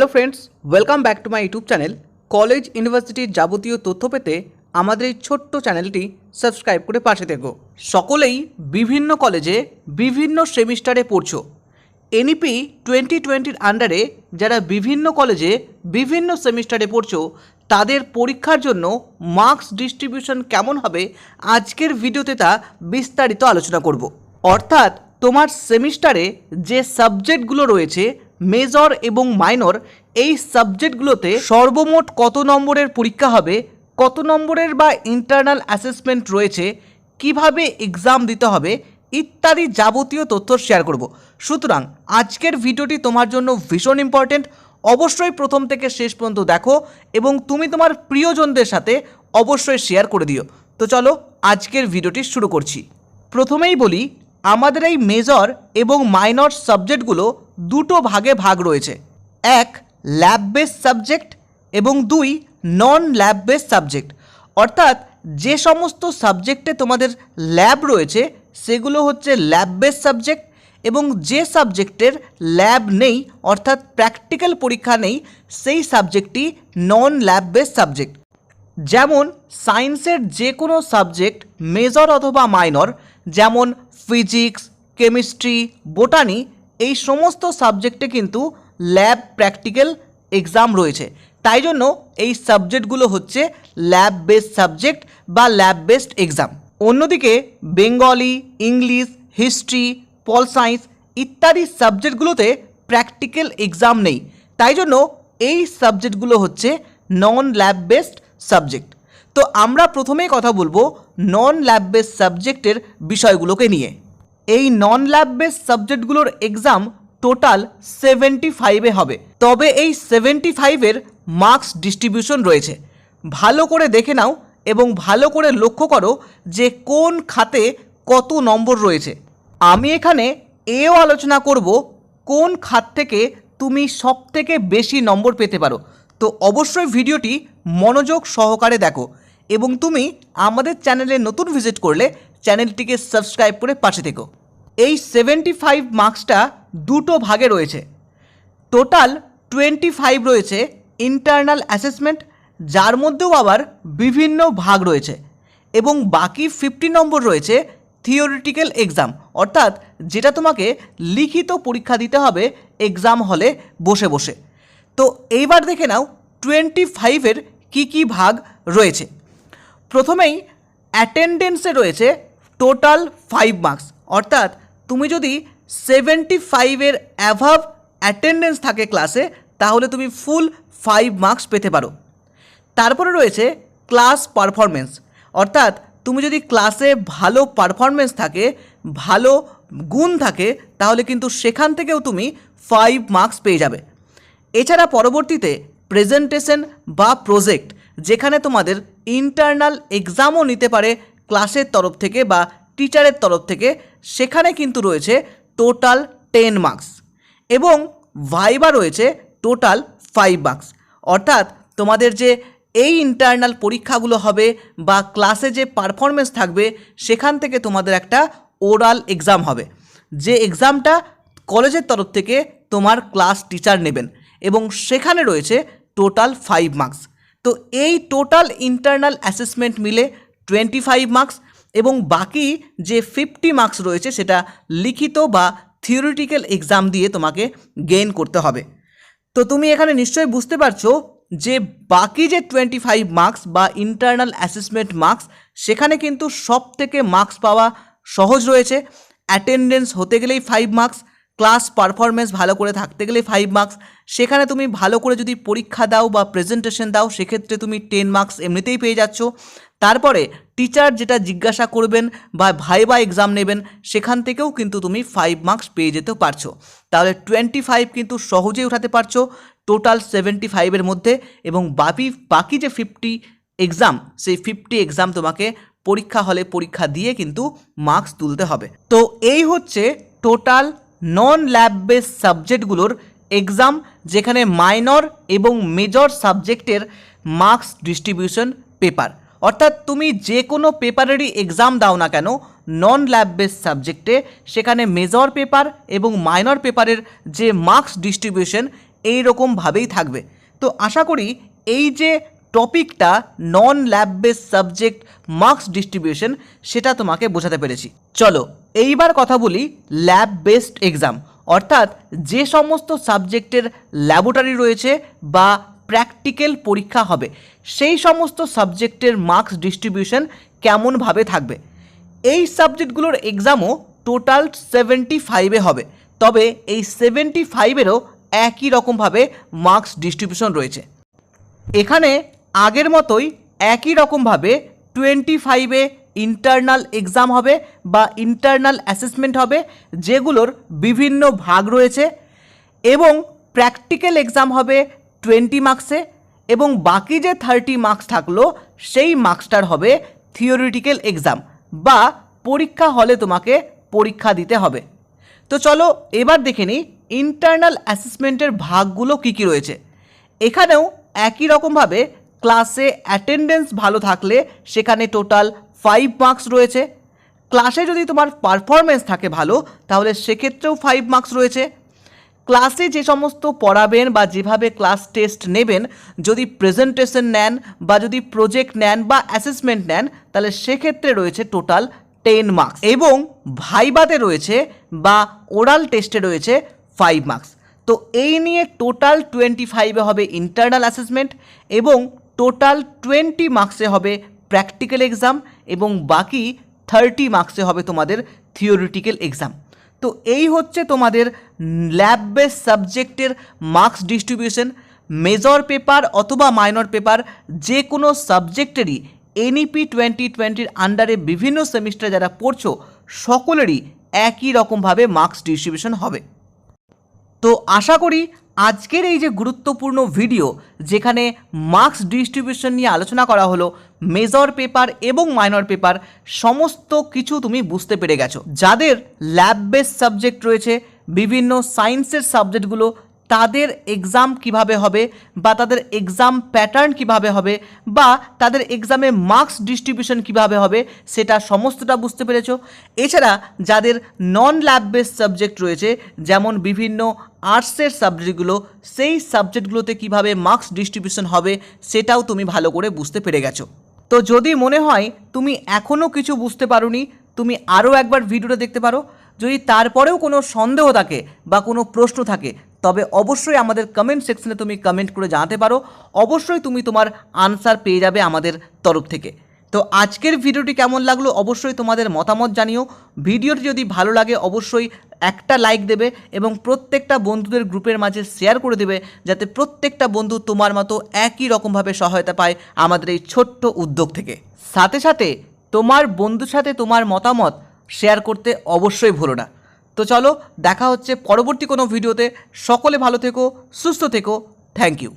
Hello friends welcome back to my YouTube channel college ইউনিভার্সিটির যাবতীয় তথ্য পেতে আমাদের এই ছোট্ট চ্যানেলটি সাবস্ক্রাইব করে পাশে থেকো। সকলেই বিভিন্ন কলেজে বিভিন্ন সেমিস্টারে পড়ছো। এনইপি টোয়েন্টি টোয়েন্টির আন্ডারে যারা বিভিন্ন কলেজে বিভিন্ন সেমিস্টারে পড়ছো, তাদের পরীক্ষার জন্য মার্কস ডিস্ট্রিবিউশন কেমন হবে আজকের ভিডিওতে তা বিস্তারিত আলোচনা করব। অর্থাৎ তোমার সেমিস্টারে যে সাবজেক্টগুলো রয়েছে মেজর এবং মাইনর এই সাবজেক্টগুলোতে সর্বমোট কত নম্বরের পরীক্ষা হবে, কত নম্বরের বা ইন্টারনাল অ্যাসেসমেন্ট রয়েছে, কীভাবে এক্সাম দিতে হবে ইত্যাদি যাবতীয় তথ্য শেয়ার করব। সুতরাং আজকের ভিডিওটি তোমার জন্য ভীষণ ইম্পর্টেন্ট অবশ্যই প্রথম থেকে শেষ পর্যন্ত দেখো এবং তুমি তোমার প্রিয়জনদের সাথে অবশ্যই শেয়ার করে দিও। তো চলো আজকের ভিডিওটি শুরু করছি। প্রথমেই বলি, আমাদের এই মেজর এবং মাইনর সাবজেক্টগুলো দুটো ভাগে ভাগ রয়েছে। এক ল্যাব বেস সাবজেক্ট এবং দুই নন ল্যাব বেস সাবজেক্ট অর্থাৎ যে সমস্ত সাবজেক্টে তোমাদের ল্যাব রয়েছে, সেগুলো হচ্ছে ল্যাব বেস সাবজেক্ট এবং যে সাবজেক্টের ল্যাব নেই, অর্থাৎ প্র্যাকটিক্যাল পরীক্ষা নেই, সেই সাবজেক্টটি নন ল্যাব বেস সাবজেক্ট যেমন সায়েন্সের যে কোনো সাবজেক্ট মেজর অথবা মাইনর যেমন ফিজিক্স কেমিস্ট্রি বোটানি এই সমস্ত সাবজেক্টে কিন্তু ল্যাব প্র্যাকটিক্যাল এক্সাম রয়েছে। তাই জন্য এই সাবজেক্টগুলো হচ্ছে ল্যাব বেসড সাবজেক্ট বা ল্যাব বেসড এক্সাম। অন্যদিকে Bengali, English, history, pol science ইত্যাদি সাবজেক্টগুলোতে প্র্যাকটিক্যাল এক্সাম নেই। তাই জন্য এই সাবজেক্টগুলো হচ্ছে নন ল্যাব বেসড সাবজেক্ট তো আমরা প্রথমেই কথা বলব নন ল্যাব বেসড সাবজেক্টের বিষয়গুলোকে নিয়ে। এই নন ল্যাব বেস সাবজেক্টগুলোর এক্সাম টোটাল সেভেন্টি ফাইভে হবে। তবে এই সেভেন্টি ফাইভের মার্কস ডিস্ট্রিবিউশন রয়েছে। ভালো করে দেখে নাও এবং ভালো করে লক্ষ্য করো যে কোন খাতে কত নম্বর রয়েছে। আমি এখানে এও আলোচনা করব কোন খাত থেকে তুমি সব থেকে বেশি নম্বর পেতে পারো। তো অবশ্যই ভিডিওটি মনোযোগ সহকারে দেখো এবং তুমি আমাদের চ্যানেলে নতুন ভিজিট করলে চ্যানেলটিকে সাবস্ক্রাইব করে পাশে থেকো। এই সেভেন্টি ফাইভ মার্কসটা দুটো ভাগে রয়েছে। টোটাল টোয়েন্টি ফাইভ রয়েছে ইন্টারনাল অ্যাসেসমেন্ট যার মধ্যেও আবার বিভিন্ন ভাগ রয়েছে এবং বাকি ফিফটি নম্বর রয়েছে থিওরিটিক্যাল এক্সাম অর্থাৎ যেটা তোমাকে লিখিত পরীক্ষা দিতে হবে এক্সাম হলে বসে বসে। তো এইবার দেখে নাও টোয়েন্টি ফাইভের কী কী ভাগ রয়েছে। প্রথমেই অ্যাটেন্ডেন্সে রয়েছে টোটাল ফাইভ মার্কস অর্থাৎ তুমি যদি সেভেন্টি ফাইভের অ্যাভাব অ্যাটেন্ডেন্স থাকে ক্লাসে তাহলে তুমি ফুল ফাইভ মার্কস পেতে পারো। তারপরে রয়েছে ক্লাস পারফরমেন্স অর্থাৎ তুমি যদি ক্লাসে ভালো পারফরমেন্স থাকে, ভালো গুণ থাকে, তাহলে কিন্তু সেখান থেকেও তুমি ফাইভ মার্কস পেয়ে যাবে। এছাড়া পরবর্তীতে প্রেজেন্টেশন বা প্রজেক্ট যেখানে তোমাদের ইন্টারনাল এক্সামও নিতে পারে ক্লাসের তরফ থেকে বা টিচারের তরফ থেকে সেখানে কিন্তু রয়েছে টোটাল টেন মার্কস এবং ভাইবা রয়েছে টোটাল ফাইভ মার্কস অর্থাৎ তোমাদের যে এই ইন্টারনাল পরীক্ষাগুলো হবে বা ক্লাসে যে পারফরমেন্স থাকবে, সেখান থেকে তোমাদের একটা ওরাল এক্সাম হবে। যে এক্সামটা কলেজের তরফ থেকে তোমার ক্লাস টিচার নেবেন এবং সেখানে রয়েছে টোটাল ফাইভ মার্কস তো এই টোটাল ইন্টারনাল অ্যাসেসমেন্ট মিলে টোয়েন্টি ফাইভ মার্কস এবং বাকি যে ফিফটি মার্কস রয়েছে সেটা লিখিত বা থিওরিটিক্যাল এক্সাম দিয়ে তোমাকে গেইন করতে হবে। তো তুমি এখানে নিশ্চয়ই বুঝতে পারছ যে বাকি যে টোয়েন্টি ফাইভ মার্কস বা ইন্টারনাল অ্যাসেসমেন্ট মার্কস সেখানে কিন্তু সব থেকে মার্কস পাওয়া সহজ রয়েছে। অ্যাটেন্ডেন্স হতে গেলেই ফাইভ মার্কস ক্লাস পারফরমেন্স ভালো করে থাকতে গেলে ফাইভ মার্কস সেখানে তুমি ভালো করে যদি পরীক্ষা দাও বা প্রেজেন্টেশন দাও, সেক্ষেত্রে তুমি টেন মার্কস এমনিতেই পেয়ে যাচ্ছ। তারপরে টিচার যেটা জিজ্ঞাসা করবেন বা ভাইবা এক্সাম নেবেন, সেখান থেকেও কিন্তু তুমি ফাইভ মার্কস পেয়ে যেতে পারছ। তাহলে টোয়েন্টি ফাইভ কিন্তু সহজেই উঠাতে পারছ টোটাল সেভেন্টি ফাইভের মধ্যে এবং বাকি বাকি যে ফিফটি এক্সাম সেই ফিফটি এক্সাম তোমাকে পরীক্ষা হলে পরীক্ষা দিয়ে কিন্তু মার্কস তুলতে হবে। তো এই হচ্ছে টোটাল নন ল্যাব বেস সাবজেক্টগুলোর এক্সাম যেখানে মাইনর এবং মেজর সাবজেক্টের মার্কস ডিস্ট্রিবিউশন পেপার অর্থাৎ তুমি যে কোনো পেপারেরই এক্সাম দাও না কেন নন ল্যাব বেস সাবজেক্টে সেখানে মেজর পেপার এবং মাইনর পেপারের যে মার্কস ডিস্ট্রিবিউশন এই রকমভাবেই থাকবে। তো আশা করি এই যে টপিকটা non lab base subject marks distribution সেটা তোমাকে বোঝাতে পেরেছি। চলো, এইবার কথা বলি ল্যাব বেসড এক্সাম অর্থাৎ যে সমস্ত সাবজেক্টের ল্যাবরেটরি রয়েছে বা প্র্যাকটিক্যাল পরীক্ষা হবে। সেই সমস্ত সাবজেক্টের মার্কস ডিস্ট্রিবিউশন কেমনভাবে থাকবে? এই সাবজেক্টগুলোর এক্সামও টোটাল সেভেন্টি ফাইভে হবে। তবে এই সেভেন্টি ফাইভেরও একই রকমভাবে মার্কস ডিস্ট্রিবিউশন রয়েছে। এখানে আগের মতোই একই রকমভাবে টোয়েন্টি ফাইভে ইন্টারনাল এক্সাম হবে বা ইন্টারনাল অ্যাসেসমেন্ট হবে, যেগুলোর বিভিন্ন ভাগ রয়েছে এবং প্র্যাকটিক্যাল এক্সাম হবে টোয়েন্টি মার্কসে এবং বাকি যে থার্টি মার্কস থাকল, সেই মার্কসটার হবে থিওরিটিক্যাল এক্সাম বা পরীক্ষা হলে তোমাকে পরীক্ষা দিতে হবে। তো চলো এবার দেখে নিই ইন্টারনাল অ্যাসেসমেন্টের ভাগগুলো কী কী রয়েছে। এখানেও একই রকমভাবে ক্লাসে অ্যাটেন্ডেন্স ভালো থাকলে সেখানে টোটাল ফাইভ মার্কস রয়েছে। ক্লাসে যদি তোমার পারফরমেন্স থাকে ভালো, তাহলে সেক্ষেত্রেও ফাইভ মার্কস রয়েছে। ক্লাসে যে সমস্ত পড়াবেন বা যেভাবে ক্লাস টেস্ট নেবেন, যদি প্রেজেন্টেশন নেন বা যদি প্রজেক্ট নেন বা অ্যাসেসমেন্ট নেন, তাহলে সেক্ষেত্রে রয়েছে টোটাল টেন মার্কস এবং ভাইবাতে রয়েছে বা ওরাল টেস্টে রয়েছে ফাইভ মার্কস তো এই নিয়ে টোটাল টোয়েন্টি ফাইভে হবে ইন্টারনাল অ্যাসেসমেন্ট এবং টোটাল টোয়েন্টি মার্কসে হবে প্র্যাকটিক্যাল এক্সাম এবং বাকি থার্টি মার্কসে হবে তোমাদের থিওরিটিক্যাল এক্সাম তো এই হচ্ছে তোমাদের ল্যাব বেস সাবজেক্টের মার্কস ডিস্ট্রিবিউশন মেজর পেপার অথবা মাইনর পেপার যে কোনো সাবজেক্টেরই এনইপি টোয়েন্টি টোয়েন্টির আন্ডারে বিভিন্ন সেমিস্টার যারা পড়ছো, সকলেরই একই রকমভাবে মার্কস ডিস্ট্রিবিউশন হবে। তো আশা করি আজকের এই যে গুরুত্বপূর্ণ ভিডিও, যেখানে মার্কস ডিস্ট্রিবিউশন নিয়ে আলোচনা করা হলো, মেজর পেপার এবং মাইনর পেপার, সমস্ত কিছু তুমি বুঝতে পেরে গেছো। যাদের ল্যাব বেস সাবজেক্ট রয়েছে, বিভিন্ন সায়েন্সের সাবজেক্টগুলো তাদের এক্সাম কীভাবে হবে বা তাদের এক্সাম প্যাটার্ন কীভাবে হবে বা তাদের এক্সামে মার্কস ডিস্ট্রিবিউশন কীভাবে হবে সেটা সমস্তটা বুঝতে পেরেছ। এছাড়া যাদের নন ল্যাব বেস সাবজেক্ট রয়েছে, যেমন বিভিন্ন আর্টসের সাবজেক্টগুলো সেই সাবজেক্টগুলোতে কীভাবে মার্কস ডিস্ট্রিবিউশন হবে সেটাও তুমি ভালো করে বুঝতে পেরে গেছো। তো যদি মনে হয় তুমি এখনও কিছু বুঝতে পারোনি, তুমি আরও একবার ভিডিওটা দেখতে পারো। যদি তারপরেও কোনো সন্দেহ থাকে বা কোনো প্রশ্ন থাকে তবে অবশ্যই আমাদের কমেন্ট সেকশনে তুমি কমেন্ট করে জানাতে পারো। অবশ্যই তুমি তোমার আনসার পেয়ে যাবে আমাদের তরফ থেকে। তো আজকের ভিডিওটি কেমন লাগল অবশ্যই তোমাদের মতামত জানিও। ভিডিওটি যদি ভালো লাগে অবশ্যই একটা লাইক দেবে এবং প্রত্যেকটা বন্ধুদের গ্রুপের মাঝে শেয়ার করে দেবে যাতে প্রত্যেকটা বন্ধু তোমার মতো একই রকমভাবে সহায়তা পায় আমাদের এই ছোট্ট উদ্যোগ থেকে। সাথে সাথে তোমার বন্ধুর সাথে তোমার মতামত শেয়ার করতে অবশ্যই ভুলো না। তো চলো দেখা হচ্ছে পরবর্তী কোনো ভিডিওতে। সকলে ভালো থেকো সুস্থ থেকো। Thank you